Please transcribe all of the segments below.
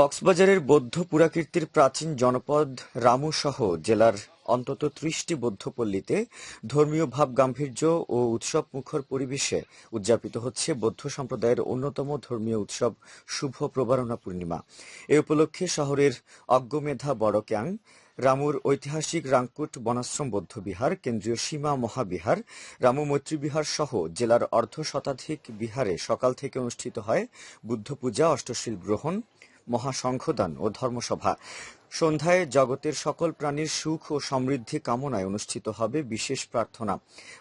কক্সবাজারের বৌদ্ধ পুরাকীর্তির প্রাচীন জনপদ রামু সহ জেলার অন্তত ত্রিশটি বৌদ্ধপল্লীতে ধর্মীয় ভাব গাম্ভীর্য ও উৎসব মুখর পরিবেশে উদযাপিত হচ্ছে বৌদ্ধ সম্প্রদায়ের অন্যতম ধর্মীয় উৎসব শুভ প্রবারণা পূর্ণিমা। এ উপলক্ষে শহরের অজ্ঞমেধা বড়ক্যাং রামুর ঐতিহাসিক রাংকুট বনাশ্রম বৌদ্ধবিহার কেন্দ্রীয় সীমা মহাবিহার, রামু মৈত্রী বিহার সহ জেলার অর্ধ শতাধিক বিহারে সকাল থেকে অনুষ্ঠিত হয় বুদ্ধ পূজা, অষ্টশীল গ্রহণ। মহাসংঘদান ও ধর্মসভা। সন্ধ্যায় জগতের সকল প্রাণীর সুখ ও সমৃদ্ধি কামনায় অনুষ্ঠিত হবে বিশেষ প্রার্থনা।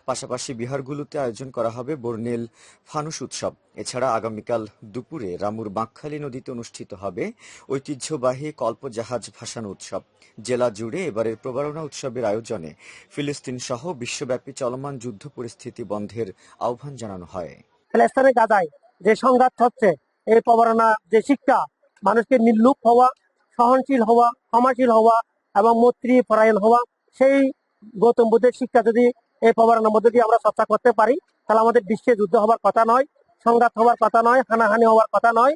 পাশাপাশি বিহারগুলোতে আয়োজন করা হবে বর্ণিল ফানুস উৎসব। এছাড়া আগামীকাল দুপুরে রামুর বাঁকখালী নদীতে অনুষ্ঠিত হবে ঐতিহ্যবাহী কল্পজাহাজ ভাসানো উৎসব। জেলা জুড়ে এবারের প্রবারণা উৎসবের আয়োজনে ফিলিস্তিন সহ বিশ্বব্যাপী চলমান যুদ্ধ পরিস্থিতি বন্ধের আহ্বান জানানো হয়। ফিলিস্তিনের গাজায় যে সংঘাত হচ্ছে, এই প্রবণনা যে শিক্ষা মানুষকে নির্লুপ হওয়া, সহনশীল হওয়া, ক্ষমাশীল হওয়া এবং মৈত্রী পরায়ণ হওয়া, সেই গৌতম বুদ্ধের শিক্ষা যদি এই প্রবণনার মধ্যে দিয়ে আমরা চর্চা করতে পারি, তাহলে আমাদের বিশ্বে যুদ্ধ হওয়ার কথা নয়, সংঘাত হওয়ার কথা নয়, হানাহানি হওয়ার কথা নয়।